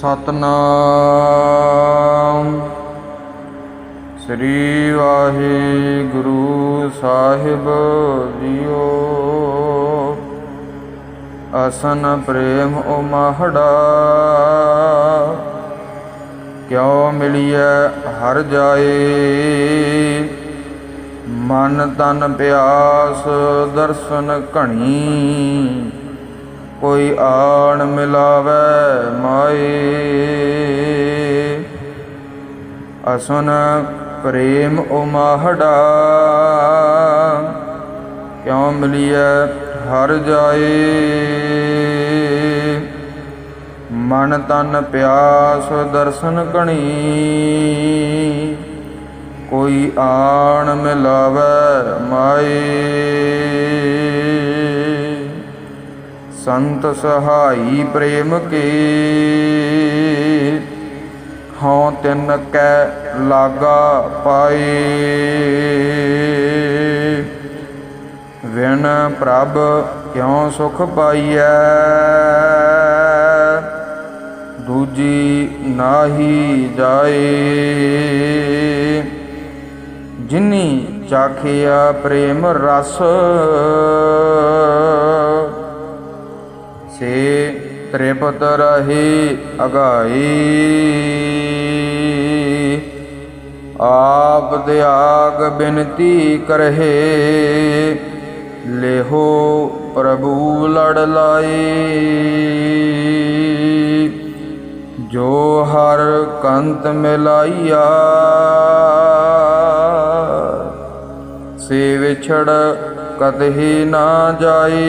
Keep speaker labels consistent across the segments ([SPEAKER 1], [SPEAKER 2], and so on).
[SPEAKER 1] ਸਤਨਾਮ। ਸ੍ਰੀ ਵਾਹਿਗੁਰੂ ਸਾਹਿਬ ਜੀਓ। ਅਸਨ ਪ੍ਰੇਮ ਉਮਹੜਾ। ਕਿਉ ਮਿਲਿਐ ਹਰ ਜਾਏ। ਮਨ ਤਨ ਪਿਆਸ ਦਰਸ਼ਨ ਘਣੀ। ਕੋਈ ਆਣ ਮਿਲਾਵੇ ਮਾਏ। ਅਸਨ ਪ੍ਰੇਮ ਉਮਾਹੜਾ। ਕਿਉ ਮਿਲਿਐ ਹਰ ਜਾਏ? ਮਨ ਤਨ ਪਿਆਸ ਦਰਸ਼ਨ ਘਣੀ। ਕੋਈ ਆਣ ਮਿਲਾਵੇ ਮਾਏ। ਸੰਤ ਸਹਾਈ ਪ੍ਰੇਮ ਕੇ। ਹਉ ਤਿਨ ਕੈ ਲਾਗਾ ਪਾਈ ਵਿਣ ਪ੍ਰਭ ਕਿਉ ਸੁਖ ਪਾਈਐ? ਦੂਜੀ ਨਾਹੀ ਜਾਏ। ਜਿਨੀ ਚਾਖਿਆ ਪ੍ਰੇਮ ਰਸ, ਸੇ ਤ੍ਰਿਪਤ ਰਹੀ ਅਗਾਈ। ਆਪ ਦਿਆਗ ਬਿਨਤੀ ਕਰਹਿ, ਲੇਹੋ ਪ੍ਰਭੂ ਲੜ ਲਾਈ। ਜੋ ਹਰ ਕੰਤ ਮਿਲਾਈਆ, ਸੇ ਵਿਛੜ ਕਤਹੀ ਨਾ ਜਾਈ।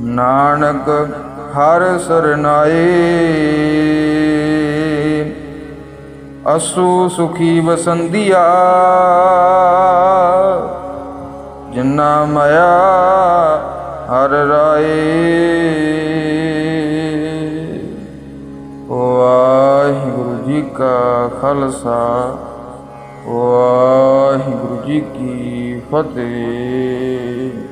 [SPEAKER 1] ਨਾਨਕ ਹਰ ਸਰਨਾਏ ਅਸੂ ਸੁਖੀ ਵਸੰਦੀਆ ਜਿਨਾ ਮਾਇਆ ਹਰ ਰਾਏ। ਵਾਹਿਗੁਰੂ ਜੀ ਕਾ ਖਾਲਸਾ, ਵਾਹਿਗੁਰੂ ਜੀ ਕੀ ਫਤਿਹ।